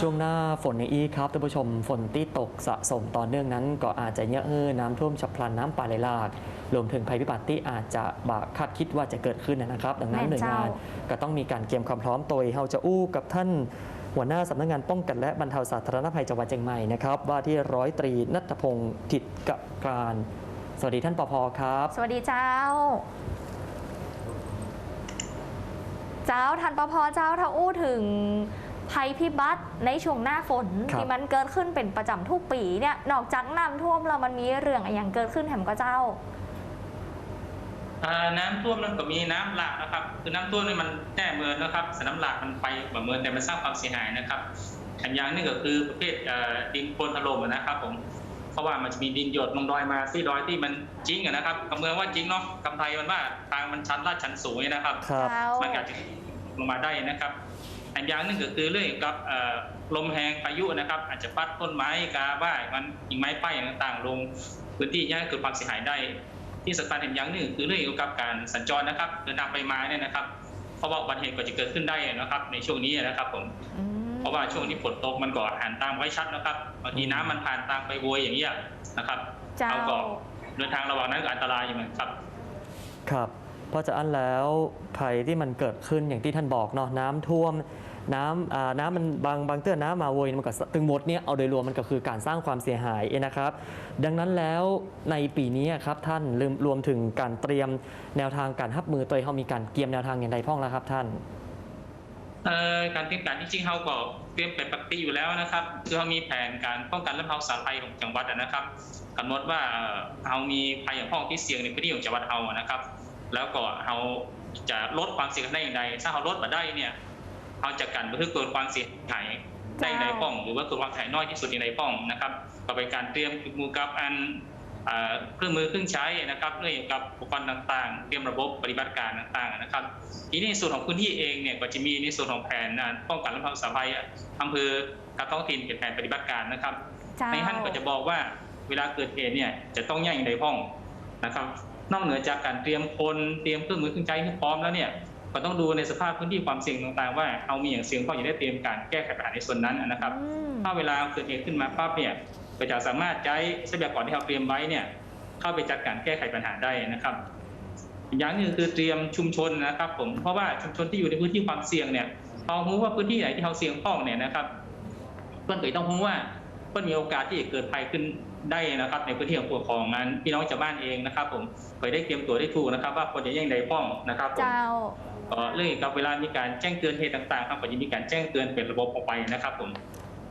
ช่วงหน้าฝนในอีครับท่านผู้ชมฝนที่ตกสะสมต่อเนื่องนั้น ก็อาจจะเยอะเอ้อน้ำท่วมฉับพลันน้ำป่าไหลหลากรวมถึงภัยพิบัติที่อาจจะบาคาดคิดว่าจะเกิดขึ้นนะครับ ดังนั้นหแม่น่วยงานเจ้าก็ต้องมีการเตรียมความพร้อมโดยเราจะอู้กับท่านหัวหน้าสำนักงานป้องกันและบรรเทาสาธารณภัยจังหวัดเชียงใหม่นะครับว่าที่ร้อยตรีนัทพงศ์ทิดกการสวัสดีท่านปภครับ สวัสดีเจ้า เจ้าทันปภเจ้าถ้าอู้ถึง ภัยพิบัติในช่วงหน้าฝนครับ ที่มันเกิดขึ้นเป็นประจำทุกปีเนี่ยนอกจากน้ำท่วมแล้วมันมีเรื่องอะไรอย่างเกิดขึ้นแถมก็เจ้า อ่าน้ำท่วมนั้นก็มีน้ำหลากนะครับ คือน้ำท่วมนี่มันแน่เมือนนะครับสน้ำหลากมันไปแบบเมือนแต่มันสร้างความเสียหายนะครับอันอย่างหนึงก็คือประเภทเอ่อดินโคลนถล่มอะนะครับผมเพราะว่ามันจะมีดินหยดลงดอยมาที่ดอยที่มันจริงอะนะครับกับเมืองว่าจริงเนาะกำไทยมันว่าทางมันชันลาดชันสูงเนี่ยนะครับ ครับ เจ้า มันอาจจะลงมาได้นะครับ อันอย่างหนึ่งก็คือเรื่องกับเอ่อลมแหงพายุนะครับ อาจจะพัดต้นไม้กาบ้ายมันกิ่งไม้ป้ายต่างๆ ลงพื้นที่ย่าเกิดความเสียหายได้ ที่สำคัญอีกอย่างหนึ่งคือเรื่องเกี่ยวกับการสัญจรนะครับเดินทางไปมาเนี่ยนะครับเพราะว่าอุบัติเหตุก็จะเกิดขึ้นได้นะครับ ในช่วงนี้นะครับผมอืมเพราะว่าช่วงนี้ฝนตกมันก็หันตามไว้ชัดนะครับบางทีน้ำมันผ่านตามไปโวยอย่างเงี้ยนะครับเจ้าเอาก็เดินทางระหว่างนั้นก็อันตรายอยู่เหมือนกันครับ ครับ เพราะฉะนั้นแล้วภัยที่มันเกิดขึ้นอย่างที่ท่านบอกเนาะน้ำท่วมน้ำน้ำมันบางบางเตื้อน้ำมาโวยมันก็ตึงหมดเนี่ยเอาโดยรวมมันก็คือการสร้างความเสียหายนะครับ ดังนั้นแล้วในปีนี้ครับท่านรวมรวมถึงการเตรียมแนวทางการรับมือตัวเองเขามีการเตรียมแนวทางอย่างไรพ้องแล้วครับท่านการเตรียมการที่จริงเราก็เตรียมเป็นปกติอยู่แล้วนะครับคือเรามีแผนการป้องกันและบรรเทาสาธารณภัยของจังหวัดนะครับกำหนดว่าเอ่อเรามีภัยอย่างพ้องที่เสี่ยงในพื้นที่ของจังหวัดเรานะครับ แล้วก็เราจะลดความเสี่ยงได้อย่างไรถ้าเราลดมาได้เนี่ยเราจะกันบันทึกเกิดความเสียหายได้ในป้อง หรือว่าเกิดความเสียหายน้อยที่สุดในป้องนะครับก็เป็นการเตรียมมือกับอันเอ่อเครื่องมือเครื่องใช้นะครับเรื่องเกี่ยวกับอุปกรณ์ต่างๆ เตรียมระบบปฏิบัติการต่างๆนะครับ ทีนี้ในส่วนของพื้นที่เองเนี่ยก็จะมีในส่วนของแผนอ่าป้องกันและบรรเทาสาธารณภัยอำเภอกับท้องถิ่นเป็นแผนปฏิบัติการนะครับเจ้าในท่านก็จะบอกว่าเวลาเกิดเหตุเนี่ยจะต้องแย่งในห้องนะครับ นอกเหนือจากการเตรียมคนเตรียมเครื่องมือเครื่องใช้ให้พร้อมแล้วเนี่ยก็ต้องดูในสภาพพื้นที่ความเสี่ยงต่างๆ ว่าเอามีอย่างเสี่ยงพอจะได้เตรียมการแก้ไขปัญหาในส่วนนั้นนะครับอืมถ้าเวลาเกิดเหตุขึ้นมาปั๊บเนี่ยก็จะสามารถใช้ทรัพยากรที่เราเตรียมไว้เนี่ยเข้าไปจัดการแก้ไขปัญหาได้นะครับอีกอย่างหนึงคือเตรียมชุมชนนะครับผมเพราะว่าชุมชนที่อยู่ในพื้นที่ความเสี่ยงเนี่ยเรารู้ว่าพื้นที่ไหนที่เราเสี่ยงป้องเนี่ยนะครับเพื่อนก็ต้องรู้ว่าเพื่อนมีโอกาสที่จะเกิดภัยขึ้น ได้นะครับในพื้นที่ของปกครองนั้นพี่น้องชาวบ้านเองนะครับ ผมเคยได้เตรียมตัวได้ถูกนะครับ ว่าควรจะแย่งใดป้องนะครับผมเจ้าก็เรื่องเกี่ยวกับเวลามีการแจ้งเตือนเหตุต่างๆครับก็จะมีการแจ้งเตือนเป็นระบบออกไปนะครับผม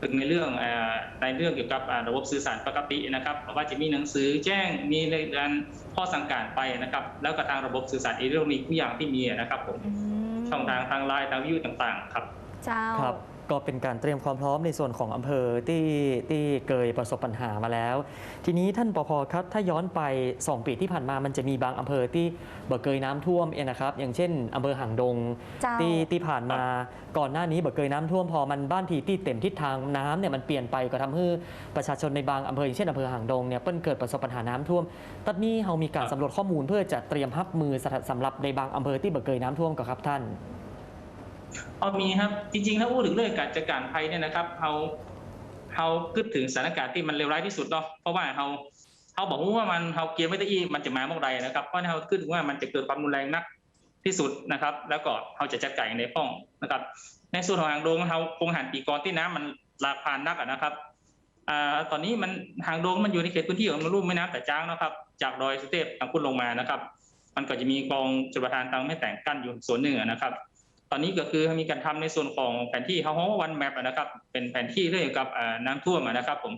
ถึงในเรื่องเอ่อในเรื่องเกี่ยวกับอ่าระบบสื่อสารปกตินะครับเพราะว่าจะมีหนังสือแจ้งมีในการข้อสั่งการไปนะครับ แล้วก็ทางระบบสื่อสารอิเล็กทรอนิกส์ทุกอย่างที่มีนะครับผมอืมช่องทางทางไลน์ทางวิวต่างๆครับ เจ้า ครับ ก็เป็นการเตรียมความพร้อมในส่วนของอำเภอที่ที่เคยประสบปัญหามาแล้ว ทีนี้ท่านปภครับถ้าย้อนไป 2 ปีที่ผ่านมามันจะมีบางอำเภอที่บ่เคยน้ำท่วมเองนะครับ อย่างเช่นอำเภอหางดงเจ้าที่ที่ผ่านมาก่อนหน้านี้บ่เคยน้ำท่วมพอมันบ้านทีที่เต็มทิศทางน้ำเนี่ยมันเปลี่ยนไปก็ทำให้ประชาชนในบางอำเภออย่างเช่นอำเภอหางดงเนี่ยเปิ้นเกิดประสบปัญหาน้ำท่วมตอนนี้เรามีการสำรวจข้อมูลเพื่อจะเตรียมรับมือสำหรับในบางอำเภอที่บ่เคยน้ำท่วมก็ครับท่าน เอามีครับ จริงๆ ถ้าพูดถึงเรื่องการจัดการภัยเนี่ยนะครับเราเราคิดถึงสถานการณ์ที่มันเลวร้ายที่สุดเนาะเพราะว่าเราเราบอกว่ามันเราเกียร์ไม่ได้อีมันจะมาเมื่อใดนะครับเพราะเราคิดว่ามันจะเกิดความรุนแรงนักที่สุดนะครับ แล้วก็เราจะจัดการในป้องนะครับ ในส่วนของหางดงเราคงหันปีกรที่น้ำมันลากผ่านนักนะครับอ่าตอนนี้มันหางดงมันอยู่ในเขตพื้นที่ของลุ่มแม่น้ำแต่จ้างนะครับ จากดอยสุเทพทางขึ้นลงมานะครับ มันก็จะมีกองจุลประทานทางแม่แต่งกั้นอยู่ส่วนหนึ่งอนะครับ ตอนนี้ก็คือมีการทำในส่วนของแผนที่เขาฮ้วันแมปนะครับ เป็นแผนที่เรื่องเกี่ยวกับน้ำท่วมนะครับ ผม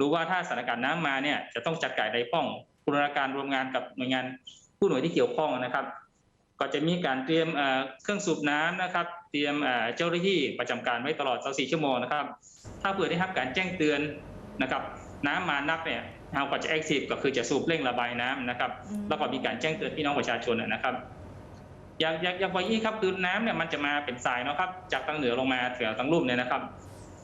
ดูว่าถ้าสถานการณ์น้ำมาเนี่ยจะต้องจัดการใดป้องบูรณาการรวมงานกับหน่วยงานผู้หน่วยที่เกี่ยวข้องนะครับ ก็จะมีการเตรียมเครื่องสูบน้ำนะครับ เตรียมเจ้าหน้าที่ประจำการไว้ตลอด 24 ชั่วโมงนะครับ ถ้าเผื่อได้รับการแจ้งเตือนนะครับ น้ำมานักเนี่ยเราก็จะแอคทีฟก็คือจะสูบเร่งระบายน้ำนะครับ แล้วก็มีการแจ้งเตือนพี่น้องประชาชนนะครับ อย่างอย่างอย่างวายี่ครับคือน้ำเนี่ยมันจะมาเป็นสายเนาะครับจากทางเหนือลงมาแถวทางลุ่มเนี่ยนะครับ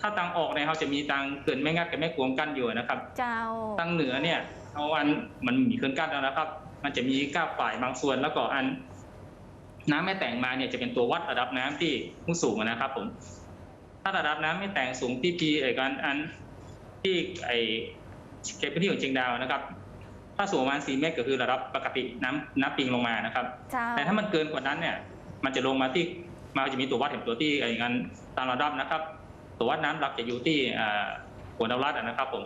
ถ้าทางออกเนี่ยเขาจะมีทางเขื่อนแม่งัดกับแม่กวงกั้นอยู่นะครับเจ้าทางเหนือเนี่ยเอาอันมันมีเขื่อนกั้นแล้วนะครับ มันจะมีก้าฝ่ายบางส่วนแล้วก็อัน น้ำแม่แต่งมาเนี่ยจะเป็นตัววัดระดับน้ำที่ผู้สูงนะครับ ผม ถ้าระดับน้ำไม่แต่งสูงที่พีไอ้กันอันที่ไอ้เขตพื้นที่ของเชียงดาวนะครับ ถ้าสูงประมาณ4เมตรก็คือระดับปกติน้ำน้ำปิงลงมานะครับเจ้าแต่ถ้ามันเกินกว่านั้นเนี่ย มันจะลงมาที่มันจะมีตัววัดเห็นตัวที่ไอ้งั้นตามระดับนะครับ ตัววัดน้ำหลักจะอยู่ที่อ่าหัวดาวรัดนะครับ ผม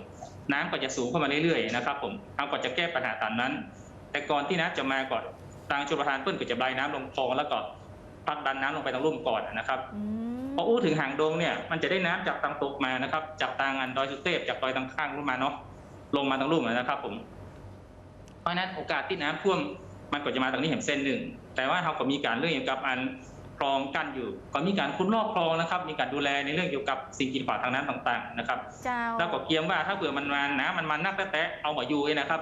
น้ำก็จะสูงเข้ามาเรื่อยๆนะครับ ผมทางก็จะแก้ปัญหาตามนั้น แต่ก่อนที่น้ำจะมาก่อนทางชลประทานเพิ่นก็จะบายน้ำลงคลองแล้วก็พักดันน้ำลงไปทางลุ่มก่อนนะครับอืมพออู้ถึงหางดงเนี่ยมันจะได้น้ำจากทางตกมานะครับ จากทางอันดอยสุเทพจากดอยทางข้างลงมาเนาะลงมาทางลุ่มนะครับ ผมเพ ราะฉะนั้นโอกาสที่น้ำท่วมมันก็จะมาทางนี้เห็นเส้นหนึ่ง แต่ว่าเราก็มีการเรื่องเกี่ยวกับอันคลองกั้นอยู่ ก็มีการคุ้นรอบคลองนะครับ มีการดูแลในเรื่องเกี่ยวกับสิ่งกีดขวางทางน้ำต่างๆนะครับเจ้าแล้วก็เกียมว่าถ้าเผื่อมันมาน้ำมันมานักแต๊ะๆเอามาอยู่เนี่ยนะครับ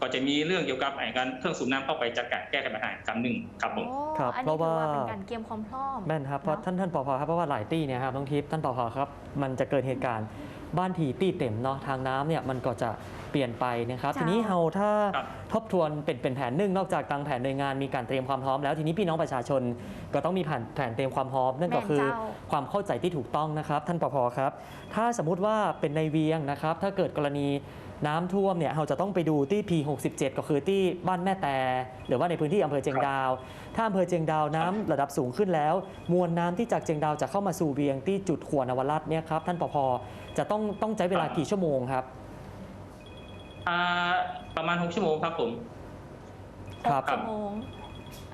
ก็จะมีเรื่องเกี่ยวกับไอ้การเครื่องสูบน้ำเข้าไปจัดการแก้ไขปัญหาอีกครั้งหนึ่งครับผมโอ้ครับอันเพนี้ราะถือว่าว่าเป็นการเกียมความพร้อมแม่นครับเพราะเนอะท่านท่านปอพครับเพราะว่าหลายตี้เนี่ยครับน้องทิพย์ท่านปอพครับมันจะเกิดเหตุการณ์ บ้านทีตี้เต็มเนาะทางน้ำเนี่ยมันก็จะเปลี่ยนไปนะครับเจ้า ทีนี้เฮาถ้าครับทบทวนเป็นเป็นแผนหนึ่งนอกจากทางแผนหน่วยงานมีการเตรียมความพร้อมแล้วทีนี้พี่น้องประชาชนก็ต้องมีแผนแผนเตรียมความพร้อมนั่นก็คือ แม่นเจ้า ความเข้าใจที่ถูกต้องนะครับ ท่านปอพครับ ถ้าสมมุติว่าเป็นในเวียงนะครับ ถ้าเกิดกรณีน้ำท่วมเนี่ยเราจะต้องไปดูที่ P67 ก็คือที่บ้านแม่แต่ หรือว่าในพื้นที่อำเภอเจียงดาว ถ้าอำเภอเจียงดาวน้ำระดับสูงขึ้นแล้ว มวลน้ำที่จากเจียงดาวจะเข้ามาสู่เวียงที่จุดขวดนวรัตน์เนี่ยครับท่านปอพ จะต้องต้องใช้เวลากี่ชั่วโมงครับอ่าประมาณ 6 ชั่วโมงครับผมครับหกชั่วโมง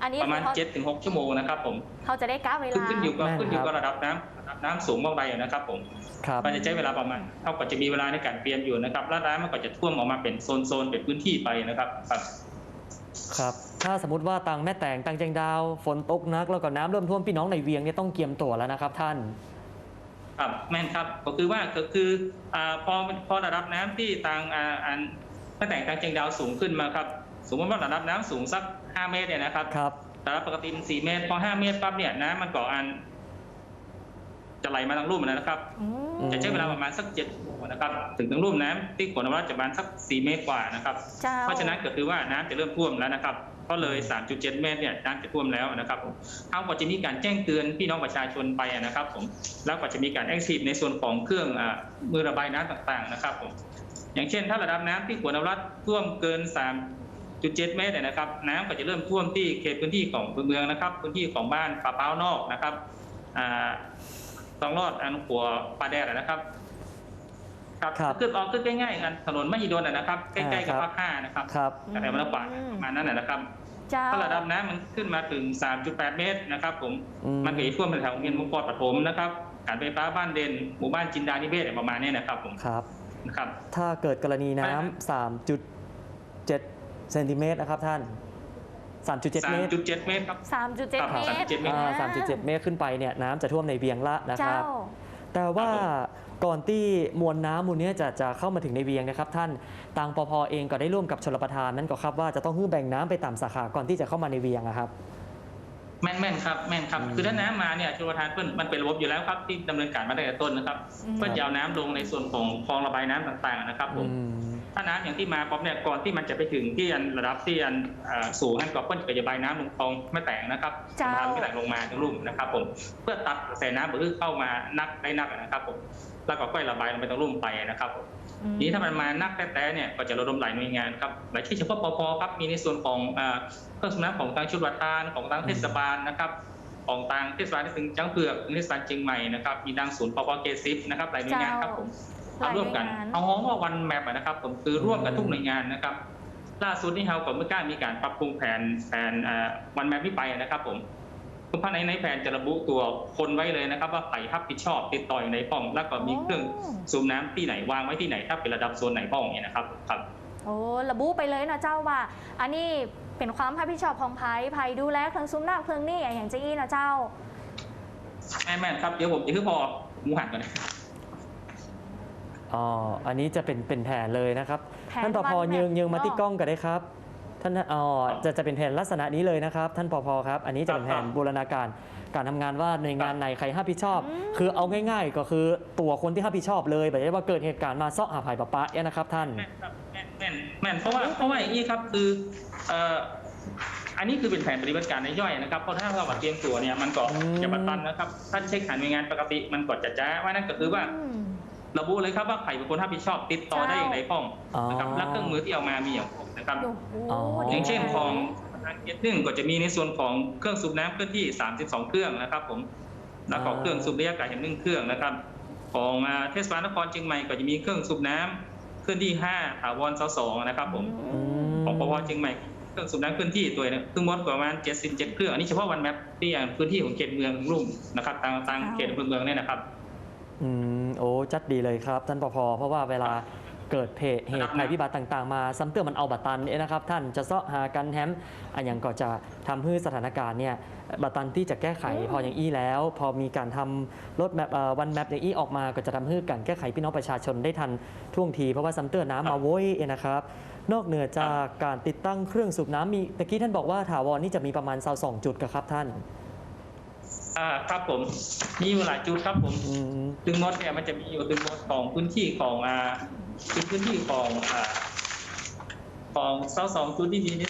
อันนี้ประมาณคือเขา7ถึง6ชั่วโมงนะครับผมเขาจะได้กราฟเวขึ้นลา ขึ้นอยู่กับแม่นขึ้นอยู่ครักับบระดับน้ำระดับน้ำสูงเมื่อใดนะครับผมครับก็จะใช้เวลาประมาณเท่ากับจะมีเวลาในการเตรียมอยู่นะครับแล้วน้ำมันก็จะท่วมออกมาเป็นโซนโซนๆเป็นพื้นที่ไปนะครับครับครับ ถ้าสมมติว่าตังแม่แต่งตังเจียงดาว ฝนตกหนักแล้วก็น้ำเริ่มท่วมพี่น้องในเวียงเนี่ยต้องเกียมตัวแล้วนะครับท่าน ครับแม่นครับก็คือว่าก็คืออ่าพอพอระดับน้ำที่ทางอ่าอันตั้งแต่ทางเชียงดาวสูงขึ้นมาครับสมมติว่าระดับน้ำสูงสัก 5 เมตรเนี่ยนะครับครับระดับปกติมัน4เมตร พอ 5 เมตรปั๊บเนี่ยน้ำมันก็อัน จะไหลมาทางรูปนะครับอืมจะใช้เวลาประมาณสัก7ชั่วโมงนะครับ ถึงทางรูปน้ำที่ขวดน้ำรัจะประมาณสัก 4 เมตรกว่านะครับเจ้าเพราะฉะนั้นก็คือว่าน้ำจะเริ่มท่วมแล้วนะครับ ก็เลย 3.7 เมตรเนี่ยน้ำจะท่วมแล้วนะครับผมเอาก็จะมีการแจ้งเตือนพี่น้องประชาชนไปนะครับผมแล้วก็จะมีการแอคทีฟในส่วนของเครื่องอ่ามือระบายน้ำต่างๆนะครับผมอย่างเช่น ถ้าระดับน้ำที่ขวดน้ำรัท่วมเกิน 3.7 เมตรเนี่ยนะครับ น้ำก็จะเริ่มท่วมที่เขตพื้นที่ของเมืองนะครับ พื้นที่ของบ้านป่าเป้านอกนะครับอ่าต้องรอดอันขัวปลาแดดนะครับ ครับครับขึ้นออกขึ้นง่ายๆกันถนนมหิดลนะนะครับใกล้ๆกับอ่าครับภาคห้านะครับครับแต่มันลำบากประมาณนั้นนะนะครับเจ้าถ้าระดับน้ำมันขึ้นมาถึง 3.8 เมตรนะครับผมอืมมันก็จะท่วมแถวโรงเรียนมุกปอดปฐมนะครับการไฟฟ้าบ้านเด่นหมู่บ้านจินดานิเวศอะไรประมาณนี้นะครับผมครับนะครับ ถ้าเกิดกรณีน้ไม่ำ3.7เซนติเมตรนะครับท่าน3.7 เมตร3.7เมตรครับสามจุดเจ็ดครับเมตร3.7เมตรอ่า3.7เมตรขึ้นไปเนี่ยน้ำจะท่วมในเวียงละนะคเจ้ารับ แต่ว่าครับก่อนที่มวลน้ำมูลเนี้ยจะจะเข้ามาถึงในเวียงนะครับ ท่านทางปพเองก็ได้ร่วมกับชลประทานนั้นก็ครับว่าจะต้องฮื้อแบ่งน้ำไปตามสาขาก่อนที่จะเข้ามาในเวียงอะครับ แม่นแม่นครับแม่นครับอืมคือถ้าน้ำมาเนี่ยชลประทานเพิ่นมันเป็นระบบอยู่แล้วครับที่ดำเนินการมาตั้งแต่ต้นนะครับ อืม เพื่อจะเอาน้ำลงในส่วนของคลองระบายน้ำต่างๆนะครับผม อืมถ้าน้ำอย่างที่มาป๊อปเนี่ยก่อนที่มันจะไปถึงที่อันระดับที่อันอ่าสูงนั่นก็เพิ่นจะระบายน้ำลงคลองแม่แตงนะครับเจ้าทางไม่แตงลงมาทั้งลุ่มนะครับผมเพื่อตัดกระแสน้ำหรือเข้ามานักได้นักนะครับผมแล้วก็ค่อยระบายลงไปทางลุ่มไปนะครับผมอืมทีนี้ถ้ามันมานักแต่ๆเนี่ยก็จะระดมหลายหน่วยงานครับหลายที่เฉพาะปพครับมีในส่วนของอ่าเครื่องสูบน้ำของทางชุดวัดทานของทางเทศบาลนะครับของทางเทศบาลที่ถึงจังเผือกเทศบาลเชียงใหม่นะครับมีดังศูนย์ปพเกซิฟนะครับหลายหน่วยงานครับผมหลายหน่ ทำร่ววยมกันงานเอาห้องว่าวันแมปนะครับ ผมคือร่วมกันทุกหน่วยงานนะครับ ล่าสุดนี่เรากับเมื่อกล้ามีการปรับปรุงแผนแผนวันแมปที่ไปนะครับ ผมคือภายในในแผนจะระบุตัวคนไว้เลยนะครับ ว่าใครรับผิดชอบติดต่ออยู่ในป้อง แล้วก็มีเครื่องสูบน้ำที่ไหนวางไว้ที่ไหนถ้าเป็นระดับโซนไหนป้องเนี่ยนะครับครับโอ้ระบุไปเลยนะเจ้าว่า อันนี้เป็นความรับผิดชอบของไผ่ไผ่ดูแลเครื่องซุ้มน้ำเครื่องนี่อย่างเจี้นะเจ้าแม่แม่นครับเดี๋ยวผมจะคือพอหมูหันก่อนนะ อ๋ออันนี้จะเป็นเป็นแผนเลยนะครับแผนท่านปพวันแมปยืงยืงมาเนาะที่กล้องกันได้ครับ ท่านอ๋อจะจะเป็นแผนลักษณะนี้เลยนะครับ ท่านปพครับ อันนี้จะเป็นแผนบูรณาการการทำงานว่าหน่วยงานไหนใครรับผิดชอบอืมคือเอาง่าย ๆ ก็คือตัวคนที่รับผิดชอบเลยแบบว่าเกิดเหตุการณ์มาซ่อหาภายปะปะเนี่ยนะครับ ท่าน แม่นครับแม่นแม่นแม่นเพราะว่าเพราะว่าอย่างนี้ครับคือเอ่ออันนี้คือเป็นแผนปฏิบัติการในย่อยนะครับเพราะถ้าเรามาเตรียมตัวเนี่ยมันก็อืม จะบัดตันนะครับ ถ้าเช็คหาหน่วยงานปกติมันก็จะจ้าว่านั่นก็คือว่า อืม ระบุเลยครับว่าใครเป็นคนรับผิดชอบติดต่อได้อย่างไรพ้องอ๋อนะครับและเครื่องมือที่เอามามีอย่างพวกนะครับโอ้โหอ๋อดีอย่างเช่นมากของทางเกตหนึ่งก็จะมีในส่วนของเครื่องสูบน้ำเคลื่อนที่ 32 เครื่องนะครับ ผมแล้วก็อ่าเครื่องสูบระยะไกลเห็นหนึ่งเครื่องนะครับ ของอ่าเทศบาลนครเชียงใหม่ก็จะมีเครื่องสูบน้ำเคลื่อนที่ 5 ถาวรเสาสองนะครับ ผมอืมของปพเชียงใหม่เครื่องสูบน้ำเคลื่อนที่ตัวเนี่ยซึ่งมดประมาณ 77 เครื่องอันนี้เฉพาะวันแมปที่อย่างพื้นที่ของเขตเมืองรุ่มนะครับทางทางเขตอำเภอเมืองเนี่ยนะครับ อืม โอ้จัดดีเลยครับ ท่านปภเพราะว่าเวลาเกิดเหตุเหตุภัยพิบัติต่าง ๆ มาซ้ำเติมมันเอาบัตรตันเนี่ยนะครับ ท่านจะเสาะหากันแฮมอันอย่างก็จะทำให้สถานการณ์เนี่ยบัตรตันที่จะแก้ไขอืมพออย่างอี้แล้ว พอมีการทำรถแมพวันแมปอย่างอี้ออกมาก็จะทำให้การแก้ไขพี่น้องประชาชนได้ทันท่วงที เพราะว่าซ้ำเติมน้ำมาโว้ยนะครับนอกเหนือจากการติดตั้งเครื่องสูบน้ำมีตะกี้ท่านบอกว่าถาวรนี่จะมีประมาณ22จุดครับท่าน อ่าครับผมมีอยู่หลายจุดครับผมอืมตึงมดเนี่ยมันจะมีอยู่ตึงมดของพื้นที่ของอ่าคือพื้นที่ของอ่าของเสาสองจุดที่มีใน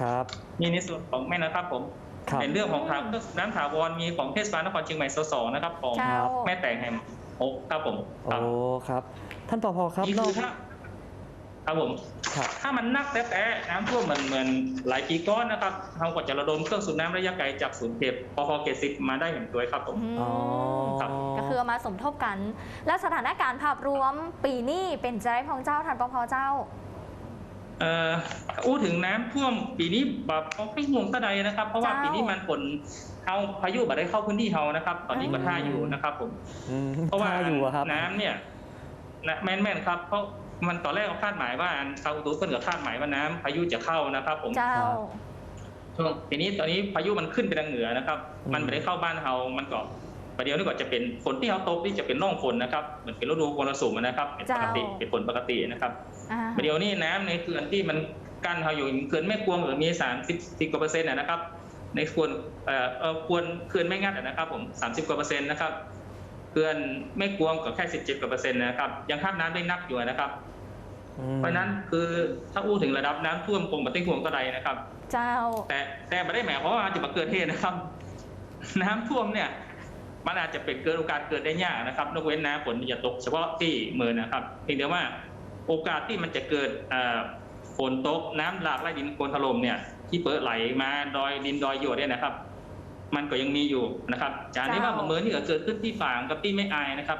ครับมีในส่วนของแม่นะครับผมครับ ในเรื่องของทางเครื่องสูบน้ำถาวรมีของเทศบาลนครเชียงใหม่เสาสองนะครับของเจ้า แม่แตงแฮมโอ้ครับผมคโอ้รับครับ ท่านปภครับนี่นอคืกอถ้า ครับผมครับ ถ้ามันนักแต่แต่น้ำท่วมเหมือนเหมือนหลายปีก้อนนะครับเราก็จะระดมเครื่องสูบน้ำระยะไกลจากศูนย์เขตปพเขตสิบมาได้เห็นตัวครับผม อืมอ๋อครับก็คือเอามาสมทบกัน แล้วสถานการณ์ภาพรวมปีนี้เป็นใจของเจ้าทันปพเจ้า เอ่ออู้ถึงน้ำท่วมปีนี้แบบไม่ห่วงตะใดนะครับ เพราะว่าเจ้า ปีนี้มันฝนเอาพายุบัได้เข้าพื้นที่เฮานะครับ ตอนนี้ก็ท่าอยู่นะครับผมอืมเพราะว่าท่อยู่อะครับ น้ำเนี่ยนะแม่นแม่นครับเพราะ มันตอนแรกเขาคาดหมายว่าชาวอุตุเพิ่นก็คาดหมายว่าน้ำพายุจะเข้านะครับ ผมเจ้าครับช่วงทีนี้ตอนนี้พายุมันขึ้นไปทางเหนือนะครับอืมมันไม่ได้เข้าบ้านเฮามันก็ประเดี๋ยวนี้ก็จะเป็นฝนที่เขาตกนี่จะเป็นร่องฝนนะครับเหมือนเป็นฤดูมรสุมนะครับเป็นปกติเจ้าเป็นฝนปกตินะครับอ่าประเดี๋ยวนี้น้ำในเขื่อนที่มันกั้นเราอยู่เขื่อนแม่กวงหรือมี30สิกว่าเปอร์เซ็นต์นะนะครับในส่วนเอ่อเอ่อควรเขื่อนไม่งัดอะนะครับผม30กว่าเปอร์เซ็นต์นะครับ เขื่อนแม่กวงก็แค่17กว่าเปอร์เซ็นต์นะครับ ยังคาดน้ำได้นักอยู่นะครับอืมเพราะฉะนั้นคือถ้าอู้ถึงระดับน้ำท่วมคงไม่ต้องห่วงก็ใดนะครับ เจ้า แต่แต่ไม่ได้หมายความว่าจะมาเกิดเหตุนะครับ น้ำท่วมเนี่ย มันอาจจะเป็นเกิดโอกาสเกิดได้ยากนะครับนกเว้นน้ำฝนจะตกเฉพาะที่เมืองนะครับเพียงแต่ว่าโอกาสที่มันจะเกิดเอ่อฝนตกน้ำหลากไล่ดินโคลนถล่มเนี่ย ที่เปิดไหลมาดอยดินดอยโยดเนี่ยนะครับ มันก็ยังมีอยู่นะครับจากนี้ว่าเจ้าเมืองที่เกิดขึ้นที่ฝางกับที่ไม่อายนะครับ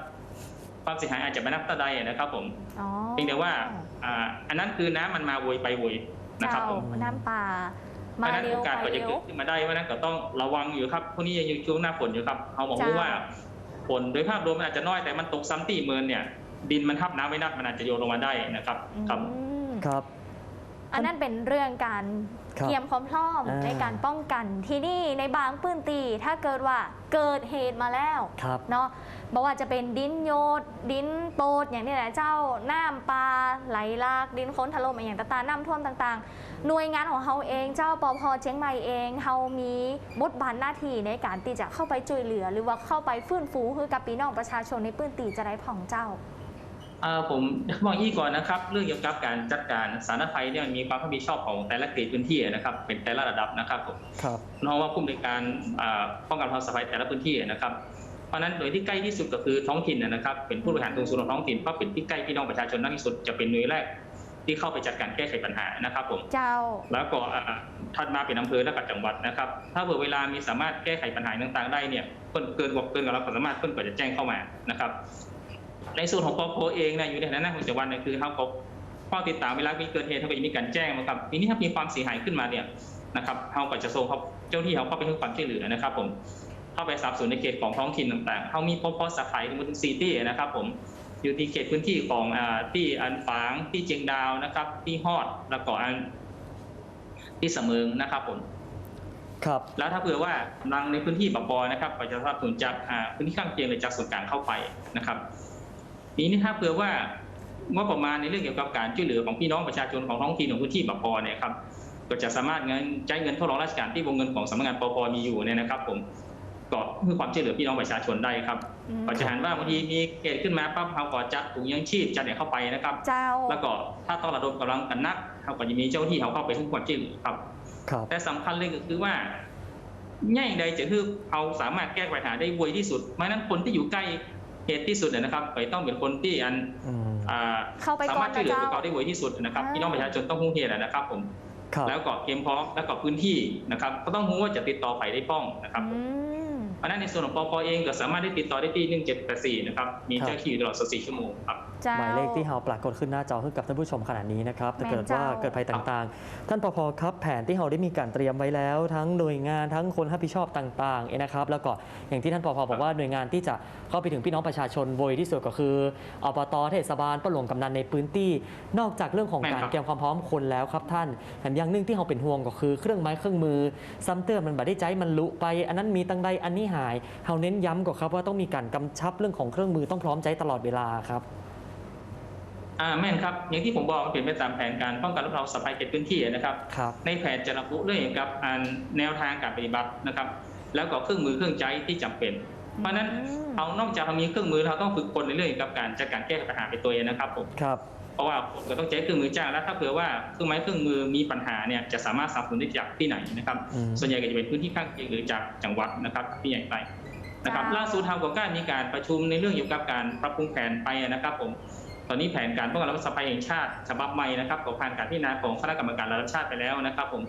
ความเสียหายอาจจะไม่นับตะใดนะครับ ผมอ๋อเพียงแต่ว่าอ่าอันนั้นคือน้ำมันมาโวยไปโวยนะครับเจ้าผมน้ำป่าเพมาราะฉะนั้นเร็โอวกาสไปก็จะเร็วเกิดขึ้นมาได้เพราะฉะนั้นก็ต้องระวังอยู่ครับพวกนี้ยังอยู่ช่วงหน้าฝนอยู่ครับเขาบอกจ้าว่าฝนโดยภาพรวมมันอาจจะน้อยแต่มันตกซ้ำตีเมืองเนี่ย ดินมันทับน้ำไว้นักมันอาจจะโยนลงมาได้นะครับ ครับอืมครับ อันนั้นเป็นเรื่องการครับเตรียมความพร้อมอ่า ในการป้องกันที่นี่ในบางพื้นที่ถ้าเกิดว่าเกิดเหตุมาแล้ว ครับ เนาะบอกว่าจะเป็นดินโยด ดินโปดอย่างนี้แหละเจ้าน้ำปลาไหลหลาก ดินโค้นถล่มอย่างต่างๆน้ำท่วมต่างๆ หน่วยงานของเขาเองเจ้าปอพเชียงใหม่เองเขามีบทบาทหน้าที่ในการที่จะเข้าไปช่วยเหลือ หรือว่าเข้าไปฟื้นฟูคือกับพี่น้องประชาชนในพื้นที่จะได้ผ่องเจ้าเอ่อ ผมบอกอีกก่อนนะครับ เรื่องเกี่ยวกับการจัดการสาธารณภัยเนี่ยมันมีความรับผิดชอบของแต่ละเขตพื้นที่นะครับ เป็นแต่ละระดับนะครับผมครับน้องว่าผู้ในวยการอ่าป้องกันความสบายแต่ละพื้นที่นะครับเพราะฉะนั้นโดยที่ใกล้ที่สุดก็คือท้องถิ่นนะครับ เป็นผู้บริหารสูงสุดของท้องถิ่นเพราะเป็นที่ใกล้พี่น้องประชาชนมากที่สุดจะเป็นหน่วยแรกที่เข้าไปจัดการแก้ไขปัญหานะครับผมเจ้า แล้วก็อ่าถัดมาเป็นอำเภอและกับจังหวัดนะครับ ถ้าเผื่อเวลามีสามารถแก้ไขปัญหาต่างๆ ได้เนี่ยเพิ่นเกินกว่าเกินกว่าเราสามารถเพิ่นก็จะแจ้งเข้ามานะครับ ในส่วนของปพเองเนี่ยอยู่ในฐานะของจังหวัดเนี่ยคือเขาก็เฝ้าติดตามเวลามีเกิดเหตุเขาก็จะมีการแจ้งมาครับทีนี้ถ้ามีความเสียหายขึ้นมาเนี่ยนะครับเขาก็จะส่งเขาเจ้าหน้าที่เขาเข้าไปให้ความช่วยเหลือนะครับ ผมเข้าไปสอบสวนในเขตของท้องถิ่นต่างๆเขามีปพสาขาถึงถึงสี่ที่นะครับ ผมอยู่ที่เขตพื้นที่ของอ่าที่อันฝางที่เจียงดาวนะครับ ที่ฮอดแล้วก็อันที่เสมิงนะครับผมครับแล้วถ้าเผื่อว่ากำลังในพื้นที่ปปอนะครับก็จะสนับสนุนจากอ่าพื้นที่ข้างเคียงหรือจากส่วนกลางเข้าไปนะครับ ทีนี้ถ้าเผื่อว่างบประมาณในเรื่องเกี่ยวกับการช่วยเหลือของพี่น้องประชาชนของท้องถิ่นของพื้นที่ปปอเนี่ยครับก็จะสามารถเงินใช้เงินทดลองราชการที่วงเงินของสำนักงานปปมีอยู่เนี่ยนะครับ ผมก็เพื่อความช่วยเหลือพี่น้องประชาชนได้ครับอืมก็จะเห็นว่าบางทีมีเหตุขึ้นมาปั๊บเราก็จัดถุงยังชีพจัดเนี่ยเข้าไปนะครับเจ้าแล้วก็ถ้าต้องระดมกำลังกันนักเขาก็จะมีเจ้าหน้าที่เขาเข้าไปทุกความช่วยเหลือครับครับแต่สำคัญเลยก็คือว่าง่ายใดจะคือเอาสามารถแก้ปัญหาได้ไวที่สุดเพราะฉะนั้นคนที่อยู่ใกล้ เหตุที่สุดเนยนะครับไปต้องเป็นคนที่อันอืมอ่าเข้าไปสาก่อมารนถช่วยเหลือนะพวกเจ้าเขาได้ไวที่สุดนะครับอ่าพี่น้องประชาชนต้องรู้เหตุนะครับผมครับแล้วก็เตรียมพร้อมแล้วก็พื้นที่นะครับ ก็ต้องรู้ว่าจะติดต่อไปได้ป้องนะครับอืมเพราะฉะนั้นในส่วนของปปเองก็สามารถได้ติดต่อได้ที่ 1784 นะครับ มีเจ้าหน้าที่อยู่ตลอด 24 ชั่วโมงครับ เจ้า หมายเลขที่เราปรากฏขึ้นหน้าจอให้กับท่านผู้ชมขณะนี้นะครับถ้าแม่นเกิดว่าเจ้าเกิดภัยต่างๆ ท่านปภครับ แผนที่เราได้มีการเตรียมไว้แล้ว ทั้งหน่วยงานทั้งคนรับผิดชอบต่างๆเองนะครับ แล้วก็อย่างที่ท่านปภบอกว่าหน่วยงานที่จะเข้าไปถึงพี่น้องประชาชนโวยที่สุดก็คืออบตเทศบาลปะหลวงกำนันในพื้นที่ นอกจากเรื่องของแม่นการครับเตรียมความพร้อมคนแล้วครับท่านอันอย่างหนึ่งที่เราเป็นห่วงก็คือเครื่องไม้เครื่องมือซ้ำเตือนมันบัดได้ใจมันลุไป อันนั้นมีตั้งใดอันนี้หายเราเน้นย้ำก่อนครับว่าต้องมีการกำชับเรื่องของเครื่องมือต้องพร้อมใจตลอดเวลาครับ อ่าแม่นครับอย่างที่ผมบอกมันเป็นไปตามแผนการป้องกันและบรรเทาสาภัยเขตพื้นที่นะครับครับ ในแผนจะระบุเรื่องเกี่ยวกับอันแนวทางการปฏิบัตินะครับ แล้วก็เครื่องมือเครื่องใจที่จำเป็น เพราะฉะนั้นอืม เอานอกจากมีเครื่องมือเราต้องฝึกคนในเรื่องเกี่ยวกับการจัดการแก้ปัญหาไปตัวเองนะครับผมครับเพราะว่าผมก็ต้องใช้เครื่องมือจ้างแล้วถ้าเผื่อว่าเครื่องไม้เครื่องมือมีปัญหาเนี่ยจะสามารถสนับสนุนได้จากที่ไหนนะครับ อืม ส่วนใหญ่ก็จะเป็นพื้นที่ข้างเคียงหรือจากจังหวัดนะครับที่ใหญ่ไปนะครับจ้า ล่าสุดทางกองการมีการประชุมในเรื่องเกี่ยวกับการปรับปรุงแผนไปนะครับผม ตอนนี้แผนการป้องกันและบรรเทาสาธารณภัยแห่งชาติฉบับใหม่นะครับก็ผ่านการพิจารณาของคณะกรรมการระดับชาติไปแล้วนะครับ ผม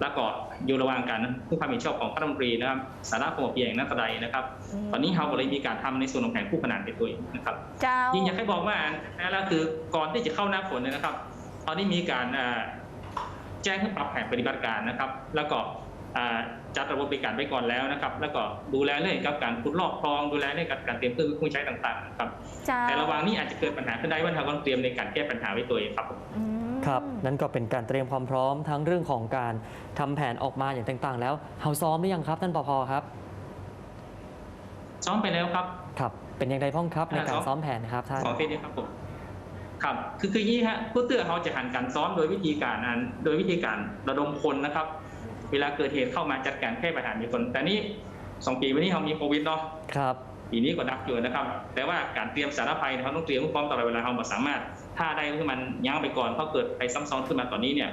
แล้วก็อยู่ระหว่างการผู้ความเห็นชอบของคณะรัฐมนตรีนะครับสาระของเพียงนักแสดงนะครับ ตอนนี้เราก็เลยมีการทำในส่วนของแผนคู่ขนานไปตัวเองนะครับเจ้ายิ่งอยากให้บอกว่านะแล้วคือก่อนที่จะเข้าหน้าฝนเนี่ยนะครับ ตอนนี้มีการอ่าแจ้งให้ปรับแผนปฏิบัติการนะครับ แล้วก็อ่า จัดระบบบริการไว้ก่อนแล้วนะครับ แล้วก็ดูแลเรื่องเกี่ยวกับการขุดลอกคลองดูแลเรื่องการเตรียมเครื่องมือเครื่องใช้ต่างๆนะครับเจ้าแต่ระหว่างนี้อาจจะเกิดปัญหาขึ้นได้ว่าทางกองเตรียมในการแก้ปัญหาไว้ตัวเองครับอืมครับ นั่นก็เป็นการเตรียมความพร้อมทั้งเรื่องของการทำแผนออกมาอย่างต่างๆ แล้วเฮาซ้อมหรือยังครับท่านปภครับ ซ้อมไปแล้วครับ ครับ เป็นอย่างไรพ้องครับในอ่าการซ้อมซ้อมแผนนะครับท่านสองเทศนี้ครับผมครับ คือคืออย่างนี้ฮะผู้เตือเขาจะหันการซ้อมโดยวิธีการอันโดยวิธีการระดมคนนะครับ เวลาเกิดเหตุเข้ามาจัดการแก้ปัญหามีคน แต่นี่สองปีวันนี้เขามีโควิดเนาะครับปีนี้ก็ดักอยู่นะครับ แต่ว่าการเตรียมสารภัยเนี่ยเขาต้องเตรียมพร้อมตลอดเวลาเขาบ่สามารถ ถ้าได้ที่มันยั้งไปก่อนเพราะเกิดภัยซ้ำซ้อนขึ้นมาตอนนี้เนี่ย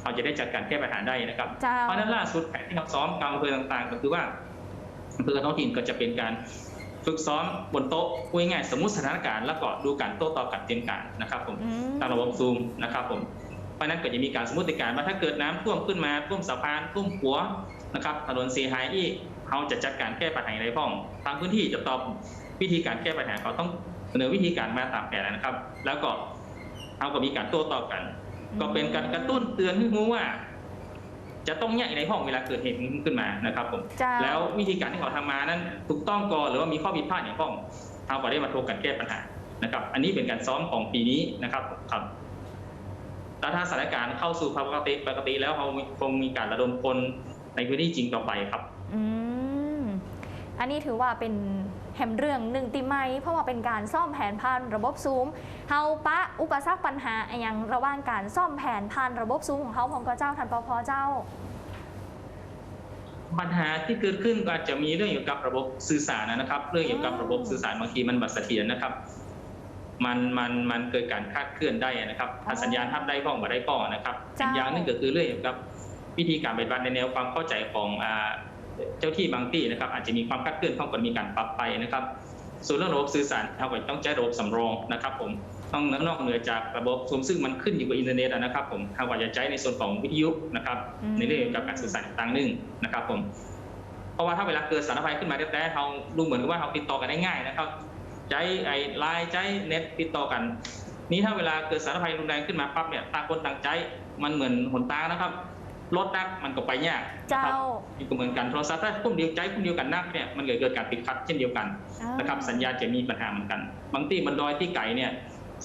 เขาจะได้จัดการแก้ปัญหาได้นะครับเจ้าเพราะฉะนั้นล่าสุดแผนที่เราซ้อมกลางอำเภอต่างๆ ก็คือว่าอำเภอท้องถิ่นก็จะเป็นการฝึกซ้อมบนโต๊ะพูดง่ายๆสมมุติสถานการณ์แล้วก็ดูการโต้ตอบกันเตรียมการนะครับผมอืมตามระบบซูมนะครับผม เพราะฉะนั้นก็จะมีการสมมติการว่าถ้าเกิดน้ำท่วมขึ้นมาท่วมสะพานท่วมหัวนะครับถนนเสียหายอีกเขาจะจัดการแก้ปัญหาในพ้องทางพื้นที่จะตอบวิธีการแก้ปัญหาเขาต้องเสนอวิธีการมาตามแผนนะครับ แล้วก็เขาก็มีการโต้ตอบกัน ก็เป็นการกระตุ้นเตือนให้รู้ว่า จะต้องแยกในห้องเวลาเกิดเหตุขึ้นมานะครับผมเจ้าแล้ววิธีการที่เขาทำมานั้นถูกต้องก่อนหรือว่ามีข้อผิดพลาดอย่างห้องเขาก็ได้มาโทรกันแก้ปัญหานะครับ อันนี้เป็นการซ้อมของปีนี้นะครับครับ แล้วถ้าสถานการณ์เข้าสู่ภาวะปกติปกติแล้วเขาคงมีการระดมคนในพื้นที่จริงต่อไปครับ อืมอันนี้ถือว่าเป็นแหมเรื่องหนึ่งติไหมเพราะว่าเป็นการซ่อมแผนผ่านระบบซูมเฮาปะอุปสรรคปัญหาอนอย่างระหว่างการซ่อมแผนผ่านระบบซูมของเขาของก็เจ้าทันปพเจ้า ปัญหาที่เกิดขึ้นก็อาจจะมีเรื่องเกี่ยวกับระบบสื่อสารนะครับ เรื่องเกี่ยวกับระบบสื่อสารบางทีมันบัดเสถียรนะครับ มันมันมันเกิดการคลาดเคลื่อนได้นะครับถ้าสัญญาณทับได้พ้องมาได้พ้องนะครับเจ้าอีกอย่างหนึงก็คือเรื่องเกี่ยวกับวิธีการปฏิบัติในแนวความเข้าใจของอ่าเจ้าที่บางที่นะครับ อาจจะมีความคลาดเคลื่อนเข้ากับมีการปรับไปนะครับส่วนเรื่องระบบสื่อสารเราก็ต้องใช้ระบบสำรองนะครับ ผมต้องนอกเหนือจากระบบซูมซึ่งมันขึ้นอยู่กับอินเทอร์เน็ตอะนะครับผมเราก็จะใช้ในส่วนของวิทยุนะครับอืมในเรื่องเกี่ยวกับการสื่อสารต่างๆหนึ่งนะครับ ผมเพราะว่าถ้าเวลาเกิดสารภัยขึ้นมาแต่ๆเขาดูเหมือนกับว่าเขาติดต่อกันได้ง่ายนะครับ ใช้ไอ้ไลน์ใช้เน็ตติดต่อกัน นี้ถ้าเวลาเกิดสารภัยรุนแรงขึ้นมาปั๊บเนี่ยต่างคนต่างใจมันเหมือนหนตางนะครับรถนักมันก็ไปยากนะครับเจ้านี่ก็เหมือนกันโทรศัพท์ถ้าพุ่มเดียวใจพุ่มเดียวกันนักเนี่ยมันเลยเกิดการติดขัดเช่นเดียวกันนะครับสัญญาณจะมีปัญหาเหมือนกัน บางที่มันดอยที่ไก่เนี่ย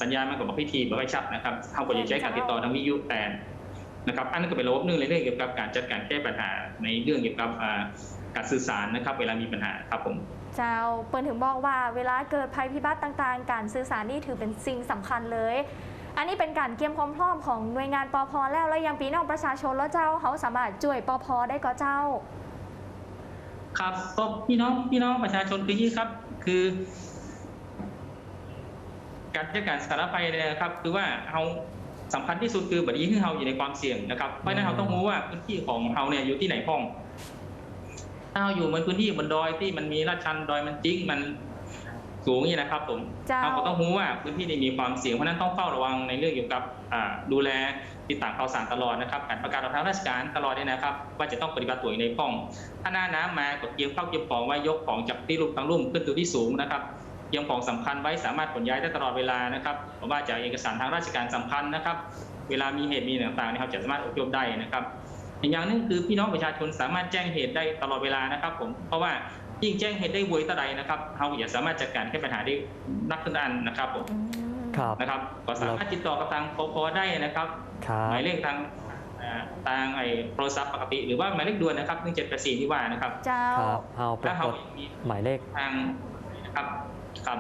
สัญญาณมันก็บอกพิธีบอกไม่ชัดนะครับเขาก็จะใช้การติดต่อทางวิทยุแทนนะครับ อันนั้นก็เป็นระบบหนึ่งเลยเรื่องเกี่ยวกับการจัดการแก้ปัญหาในเรื่องเกี่ยวกับอ่าการสื่อสารนะครับ เวลามีปัญหาครับผม เจ้าเปิ้ลถึงบอกว่าเวลาเกิดภัยพิบัติต่างๆ การสื่อสารนี่ถือเป็นสิ่งสำคัญเลย อันนี้เป็นการเตรียมความพร้อมของหน่วยงานปอพแล้วแล้วยังปีน้องประชาชนแล้วเจ้าเขาสามารถช่วยปอพได้ก็เจ้า ครับก็พี่น้องพี่น้องประชาชนคือยี่ครับ คือ การจัดการสารภัยเนี่ยนะครับ คือว่าเอาสำคัญที่สุดคือบัดนี้ที่เราอยู่ในความเสี่ยงนะครับเพราะนั้นเราต้องรู้ว่าพื้นที่ของเราเนี่ยอยู่ที่ไหนพ้อง เราอยู่บนพื้นที่บนดอยที่มันมีลาดชันดอยมันจิ้งมันสูงนี่นะครับผมเจ้าเราก็ต้องรู้ว่าพื้นที่นี้มีความเสี่ยงเพราะฉะนั้นต้องเฝ้าระวังในเรื่องเกี่ยวกับอ่าดูแลติดตามข่าวสารตลอดนะครับการประกาศของทางราชการตลอดเนี่ยนะครับ ว่าจะต้องปฏิบัติตัวอยู่ในพ้อง ถ้าหน้าน้ำมาก็เตรียมเข้าเตรียมของไว้ยกของจากที่ลุ่มทางลุ่มขึ้นสู่ที่สูงนะครับเตรียมของสำคัญไว้สามารถขนย้ายได้ตลอดเวลานะครับเพราะว่าจากเอกสารทางราชการสำคัญนะครับ เวลามีเหตุมีอะไรต่างๆนะครับจะสามารถอพยพได้นะครับ อีกอย่างหนึงคือพี่น้องประชาชนสามารถแจ้งเหตุได้ตลอดเวลานะครับ ผมเพราะว่ายิ่งแจ้งเหตุได้ไวเท่าใดนะครับเราจะสามารถจัดการแก้ปัญหาได้นักขึ้นอันนะครับผมอืมครับนะครับก็สามารถติดต่อกับทางปพได้นะครับครับหมายเลขทางอ่าทางไอ้โทรศัพท์ปกติหรือว่าหมายเลขด่วนนะครับ1784ที่ว่านะครับเจ้าครับเฮาปถ้าราเรากฏมีหมายเลขทางนะครับครับ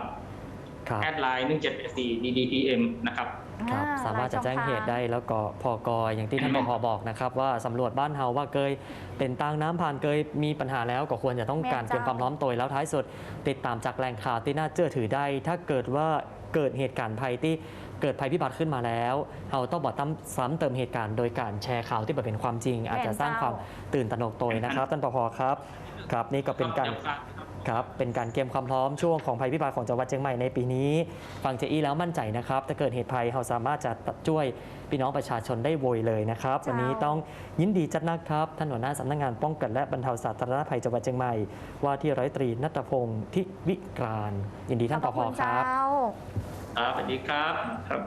ครับแอดไลน์1784 DDPM นะครับ ครับอ่สามารถจะแจ้งเหตุได้แล้วก็พอกออย่างที่ท่านปพบอกนะครับว่าสำรวจบ้านเฮาว่าเกยเป็นตางน้ำผ่านเกยมีปัญหาแล้วก็ควรจะต้องการเตรียมความพร้อมตัวแล้วท้ายสุด ติดตามจากแหล่งข่าวที่น่าเชื่อถือได้ ถ้าเกิดว่าเกิดเหตุการณ์ภัยที่เกิดภัยพิบัติขึ้นมาแล้วเฮาต้องบอกตั้มซ้ำเติมเหตุการณ์โดยการแชร์ข่าวที่เป็นความจริง อาจจะสร้างความตื่นตระหนกตัวนะครับท่านปพครับครับนี่ก็เป็นการ ครับ เป็นการเตรียมความพร้อมช่วงของภัยพิบัติของจังหวัดเชียงใหม่ในปีนี้ ฟังเจอี้แล้วมั่นใจนะครับ ถ้าเกิดเหตุภัยเราสามารถจะช่วยพี่น้องประชาชนได้โวยเลยนะครับเจ้าวันนี้ต้องยินดีจัดนักครับ ท่านหัวหน้าสำนักงานป้องกันและบรรเทาสาธารณภัยจังหวัดเชียงใหม่ ว่าที่ร้อยตรีนัตพงศ์ทิวิกรานยินดีท่านปขอบภคุณครัเจ้าบครับสวัสดีครับครับ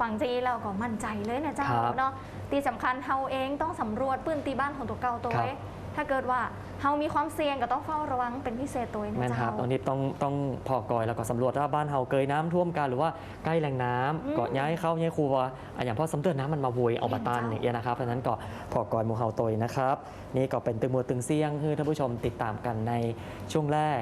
ฟังจีเราก็มั่นใจเลยนะเจ้าครับเนาะตีสำคัญเฮาเองต้องสำรวจปืนตีบ้านของตัวเก่าตัวครับเองถ้าเกิดว่า เฮามีความเสี่ยงก็ต้องเฝ้าระวังเป็นพิเศษตัวเองแม่นะนครัเจ้าบตรงนี้ต้องต้องพอกอยแล้วก็สำรวจว่าบ้านเฮาเกยน้ำท่วมกันหรือว่าใกล้แหล่งน้ำอืมก็ย้ายเข้าย้ายครัวอะอย่างพอสำเตือนน้ำมันมาโวยเอาบาตันเจ้าอย่างเงี้ยนะครับเพราะฉะนั้นก็พอกอยหมูเฮาตยนะครับนี่ก็เป็นตึงมัวตึงเสียงให้ท่านผู้ชมติดตามกันในช่วงแรก